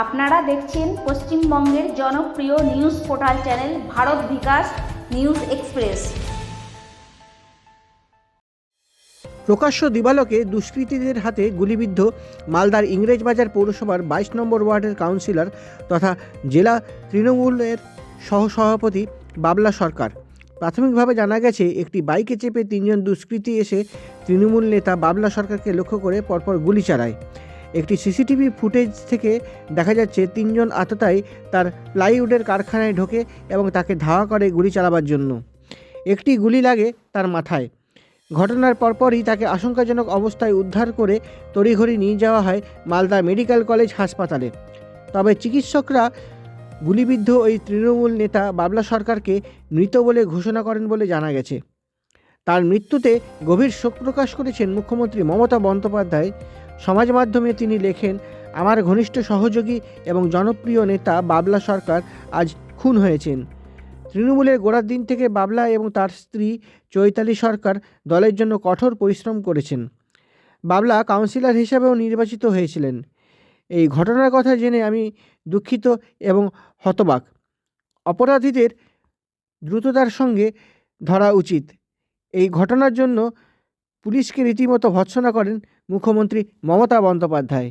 আপনারা দেখছেন পশ্চিমবঙ্গের জনপ্রিয় news portal channel Bharat Bikash news express. প্রকাশ্য দিবালোকে দুষ্কৃতীদের হাতে গুলিবিদ্ধ মালদার ইংরেজবাজার পৌরসভার বাইশ নম্বর ওয়ার্ডের কাউন্সিলর তথা জেলা তৃণমূলের সহসভাপতি বাবলা সরকার। প্রাথমিকভাবে জানা গেছে, একটি বাইকে চেপে তিনজন দুষ্কৃতী এসে তৃণমূল নেতা বাবলা সরকারকে লক্ষ্য করে পরপর গুলি চালায়। একটি সিসিটিভি ফুটেজ থেকে দেখা যাচ্ছে তিনজন আততায়ী তার প্লাইউডের কারখানায় ঢোকে এবং তাকে ধাওয়া করে গুলি চালাবার জন্য। একটি গুলি লাগে তার মাথায়। ঘটনার পরপরই তাকে আশঙ্কাজনক অবস্থায় উদ্ধার করে তড়িঘড়ি নিয়ে যাওয়া হয় মালদা মেডিকেল কলেজ হাসপাতালে। তবে চিকিৎসকরা গুলিবিদ্ধ ওই তৃণমূল নেতা বাবলা সরকারকে মৃত বলে ঘোষণা করেন বলে জানা গেছে। তার মৃত্যুতে গভীর শোক প্রকাশ করেছেন মুখ্যমন্ত্রী মমতা বন্দ্যোপাধ্যায়। সমাজ মাধ্যমে তিনি লেখেন, আমার ঘনিষ্ঠ সহযোগী এবং জনপ্রিয় নেতা বাবলা সরকার আজ খুন হয়েছেন। তৃণমূলের গোড়ার দিন থেকে বাবলা এবং তার স্ত্রী চৈতালি সরকার দলের জন্য কঠোর পরিশ্রম করেছেন। বাবলা কাউন্সিলর হিসাবেও নির্বাচিত হয়েছিলেন। এই ঘটনার কথা জেনে আমি দুঃখিত এবং হতবাক। অপরাধীদের দ্রুততার সঙ্গে ধরা উচিত। এই ঘটনার জন্য পুলিশকে রীতিমতো ভৎসনা করেন মুখ্যমন্ত্রী মমতা বন্দ্যোপাধ্যায়।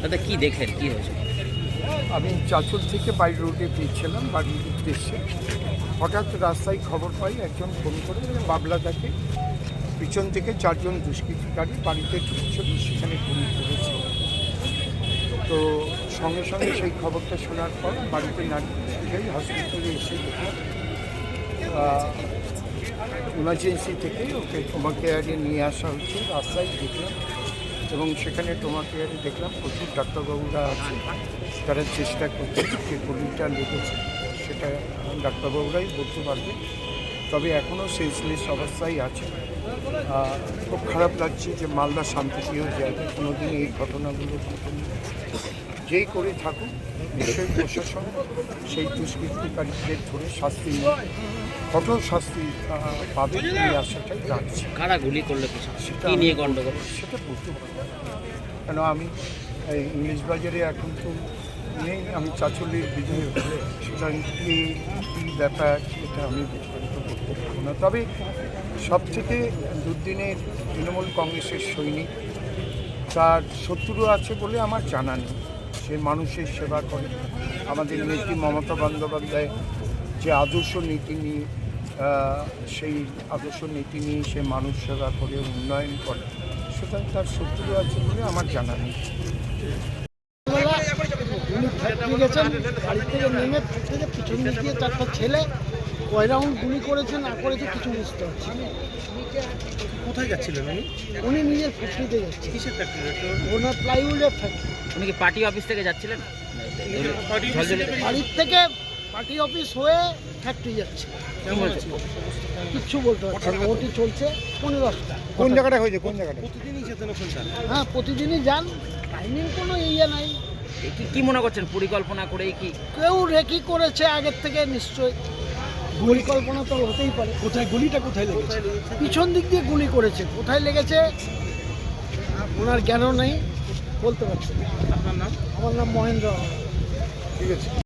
দাদা, কি দেখলেন কি হয়েছে? আমি চাচল থেকে বাই রোডে ফিরছিলাম বাড়ির উদ্দেশ্যে হঠাৎ রাস্তায় খবর পাই, একজন ফোন করে, যে বাবলাদাকে পিছন থেকে চারজন দুষ্কৃতিকারী বাড়িতে ঢুকছিল সেখানে গুলি করেছে। তো সঙ্গে সঙ্গে সেই খবরটা শোনার পর বাড়িতে না যাই হসপিটালে এসে দেখলাম ইমার্জেন্সি থেকে ওকে টোমা কেয়ারে নিয়ে আসা হচ্ছে। রাস্তায় দেখলাম এবং সেখানে টোমা কেয়ারে দেখলাম প্রচুর ডাক্তারবাবুরা আছে। তারা চেষ্টা করছে যে গুলিটা লেগেছে, সেটা ডাক্তারবাবুরাই বলতে পারবে। তবে এখনও সেন্সলেস অবস্থায় আছে। খুব খারাপ লাগছে যে মালদা শান্তিপ্রিয় জায়গা কোনো দিন এই ঘটনাগুলো ঘটেনি। যেই করে থাকুক নিশ্চয়ই প্রশাসন সেই দুষ্কৃতিকারীদের ধরে শাস্তি নিয়ে কঠোর শাস্তি পাবে এই আশাটাই রাখছি। কারা গুলি করল সেটা নিয়ে গন্ডগোল সেটা বলতে পারব কেন আমি ইংলিশ বাজারে এখন তো নেই আমি চাচলের বিধায়ক সেটা কি কী ব্যাপার সেটা আমি বিস্তারিত করতে পারব না। তবে সব থেকে দুর্দিনের তৃণমূল কংগ্রেসের সৈনিক, তার শত্রু আছে বলে আমার জানা নেই। সে মানুষের সেবা করে। আমাদের নেত্রী মমতা বন্দ্যোপাধ্যায় যে আদর্শ নীতি নিয়ে সেই আদর্শ নীতি নিয়ে সে মানুষ সেবা করে, উন্নয়ন করে সুতরাং তার শত্রু আছে বলে আমার জানা নেই। ছেলে কয় রাউন্ড গুলি করেছে না করেছে কিছু বুঝতে পারছি কোথায় যাচ্ছিলেন উনি? উনি নিজের ফ্যাক্টরিতে যাচ্ছে কিসের ফ্যাক্টরি ওনার প্লাইউডের ফ্যাক্টরি উনি কি পার্টি অফিস থেকে যাচ্ছিলেন? বাড়ির থেকে পার্টি অফিস হয়ে ফ্যাক্টরি যাচ্ছে কিচ্ছু বলতে পারছে না। ওটি চলছে পনেরো দশটা। কোন জায়গাটা হয়েছে? কোন জায়গাটা? প্রতিদিনই যেতেন হ্যাঁ প্রতিদিনই যান। টাইমিং কোনো ইয়ে নাই। কি কি মনে করছেন? পরিকল্পনা করেই কি কেউ রেকি করেছে আগের থেকে নিশ্চয়ই। পরিকল্পনা তো হতেই পারে। কোথায় গুলিটা কোথায় লেগেছে? পিছন দিক দিয়ে গুলি করেছে। কোথায় লেগেছে? ওনার জ্ঞানও নেই। বলতে পারছি আপনার নাম? আমার নাম মহেন্দ্র ঠিক আছে।